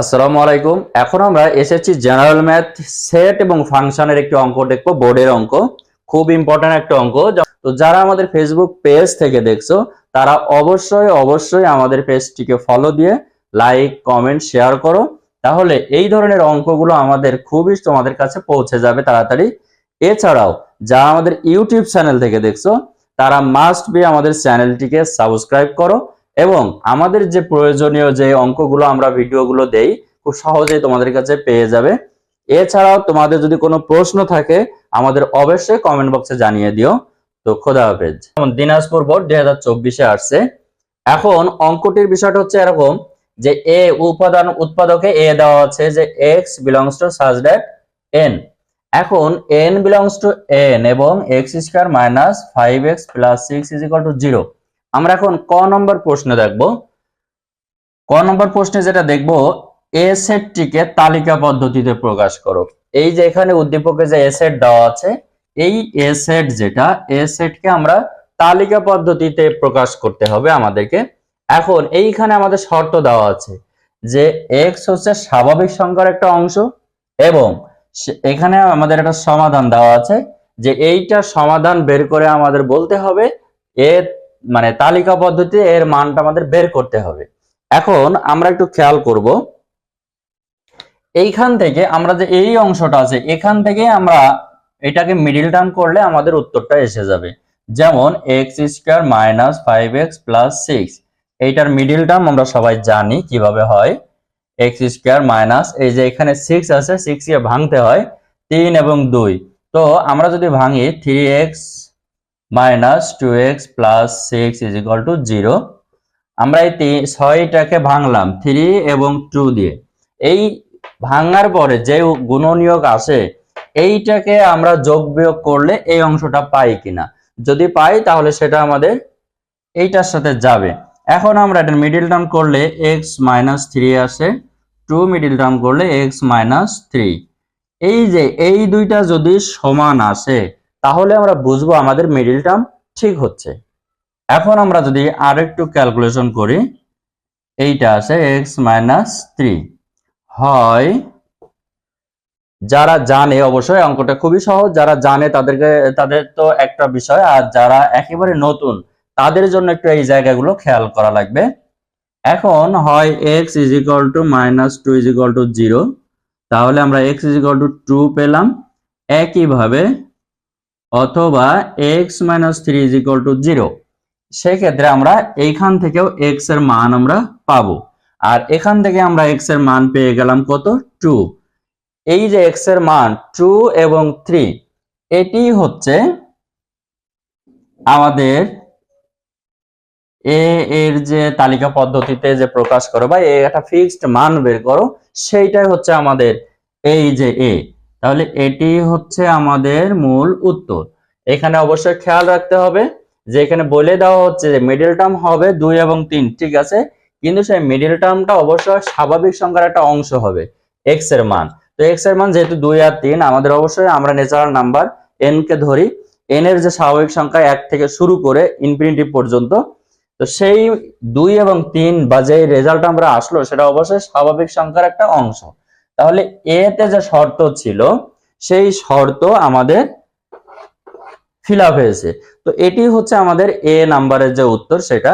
আসসালামু আলাইকুম। এখন আমরা এসেছি জেনারেল ম্যাথ সেট এবং ফাংশনের একটি অঙ্ক দেখব, বোর্ডের অঙ্ক। খুব ইম্পর্ট্যান্ট একটা অঙ্ক। তো যারা আমাদের ফেসবুক পেজ থেকে দেখছ, তারা অবশ্যই অবশ্যই আমাদের পেজটিকে ফলো দিয়ে লাইক কমেন্ট শেয়ার করো। তাহলে এই ধরনের অঙ্কগুলো আমাদের খুবই তোমাদের কাছে পৌঁছে যাবে তাড়াতাড়ি। এছাড়াও, যারা আমাদের ইউটিউব চ্যানেল থেকে দেখছ, তারা মাস্ট বি আমাদের চ্যানেলটিকে সাবস্ক্রাইব করো। এবং আমাদের যে প্রয়োজনীয় যে অঙ্কগুলো আমরা ভিডিওগুলো দেই, খুব সহজেই তোমাদের কাছে পেয়ে যাবে। এছাড়াও তোমাদের যদি কোনো প্রশ্ন থাকে, আমাদের অবশ্যই কমেন্ট বক্সে জানিয়ে দিও। তো খোদা হাফেজ। দিনাজপুর বোর্ড দুই হাজার চব্বিশে আসছে। এখন অঙ্কটির বিষয়টা হচ্ছে এরকম যে, এ উপাদান উৎপাদকে এ দেওয়া আছে যে x belongs to such that N এখন এন বিলংস টু এন এবং x square minus five x plus six is equal to zero আমরা এখন ক নম্বর প্রশ্ন দেখব। ক নম্বর প্রশ্নে যেটা দেখব এ সেটটিকে তালিকা পদ্ধতিতে প্রকাশ করো। এই যে এখানে উদ্দীপকে যে এ সেট দেওয়া আছে, এই এ সেট যেটা এ সেটকে আমরা তালিকা পদ্ধতিতে প্রকাশ করতে হবে আমাদেরকে। এখন এইখানে আমাদের শর্ত দেওয়া আছে যে এক্স হচ্ছে স্বাভাবিক সংখ্যার একটা অংশ এবং এখানে আমাদের একটা সমাধান দেওয়া আছে যে এইটা সমাধান বের করে আমাদের বলতে হবে এ মানে তালিকা পদ্ধতি এর মানটা আমাদের বের করতে হবে। এখন আমরা একটু খেয়াল করব। এইখান থেকে আমরা যে এই অংশটা আছে, এখান থেকে আমরা এটাকে মিডিল টার্ম করলে আমাদের উত্তরটা এসে যাবে। যেমন x square minus five x plus six এইটার মিডিল টার্ম আমরা সবাই জানি কীভাবে হয়। এক্স স্কোয়ার মাইনাস এই যে এখানে সিক্স আছে সিক্স কে ভাঙতে হয়, তিন এবং দুই। তো আমরা যদি ভাঙি three x minus two x plus six is equal to zero. আমরা এই ছয়টাকে ভাঙলাম, থ্রি এবং টু দিয়ে। এই ভাঙার পরে যে গুণনীয়ক আসে এইটাকে আমরা যোগ বিয়োগ করলে এই অংশটা পাই কিনা। যদি পাই, তাহলে সেটা আমাদের এইটার সাথে যাবে। এখন আমরা এটা মিডিল টার্ম করলে এক্স মাইনাস থ্রি আসে টু মিডিল টার্ম করলে এক্স মাইনাস থ্রি এই যে, এই দুইটা যদি সমান আসে তাহলে আমরা বুঝব আমাদের মিডিল টার্ম ঠিক হচ্ছে। এখন আমরা যদি আরেকটু ক্যালকুলেশন করি, এইটা আছে এক্স মাইনাস থ্রি হয়, যারা জানে, অবশ্যই অঙ্কটা খুবই সহজ, যারা জানে তাদেরকে, তাদের তো একটা বিষয়, আর যারা একেবারে নতুন, তাদের জন্য একটু এই জায়গাগুলো খেয়াল করা লাগবে। এখন হয় x is equal to minus two is equal to zero তাহলে আমরা x is equal to two পেলাম। একইভাবে অথবা x minus three is equal to zero সেক্ষেত্রে আমরা এইখান থেকেও এক্সের মান আমরা পাবো। আর এখান থেকে আমরা এক্সের মান পেয়ে গেলাম কত? টু এই যে এক্সের মান টু এবং থ্রি এটি হচ্ছে আমাদের এ এর যে তালিকা পদ্ধতিতে যে প্রকাশ করো বা একটা ফিক্সড মান বের করো, সেইটাই হচ্ছে আমাদের এই যে এ তাহলে এটি হচ্ছে আমাদের মূল উত্তর। এখানে অবশ্যই খেয়াল রাখতে হবে যে এখানে বলে দেওয়া হচ্ছে যে মিডল টার্ম হবে দুই এবং তিন, ঠিক আছে? কিন্তু সেই মিডল টার্মটা অবশ্যই স্বাভাবিক সংখ্যার একটা অংশ হবে এক্সের মান। তো এক্সের মান যেহেতু দুই আর তিন, আমাদের অবশ্যই আমরা ন্যাচারাল নাম্বার এন কে ধরি। এন এর যে স্বাভাবিক সংখ্যা এক থেকে শুরু করে ইনফিনিটি পর্যন্ত, তো সেই দুই এবং তিন বা যে রেজাল্ট আমরা আসলো, সেটা অবশ্যই স্বাভাবিক সংখ্যার একটা অংশ। তাহলে এতে যে শর্ত ছিল, সেই শর্ত আমাদের ফিল হয়েছে। তো এটি হচ্ছে আমাদের এ নাম্বারের যে উত্তর, সেটা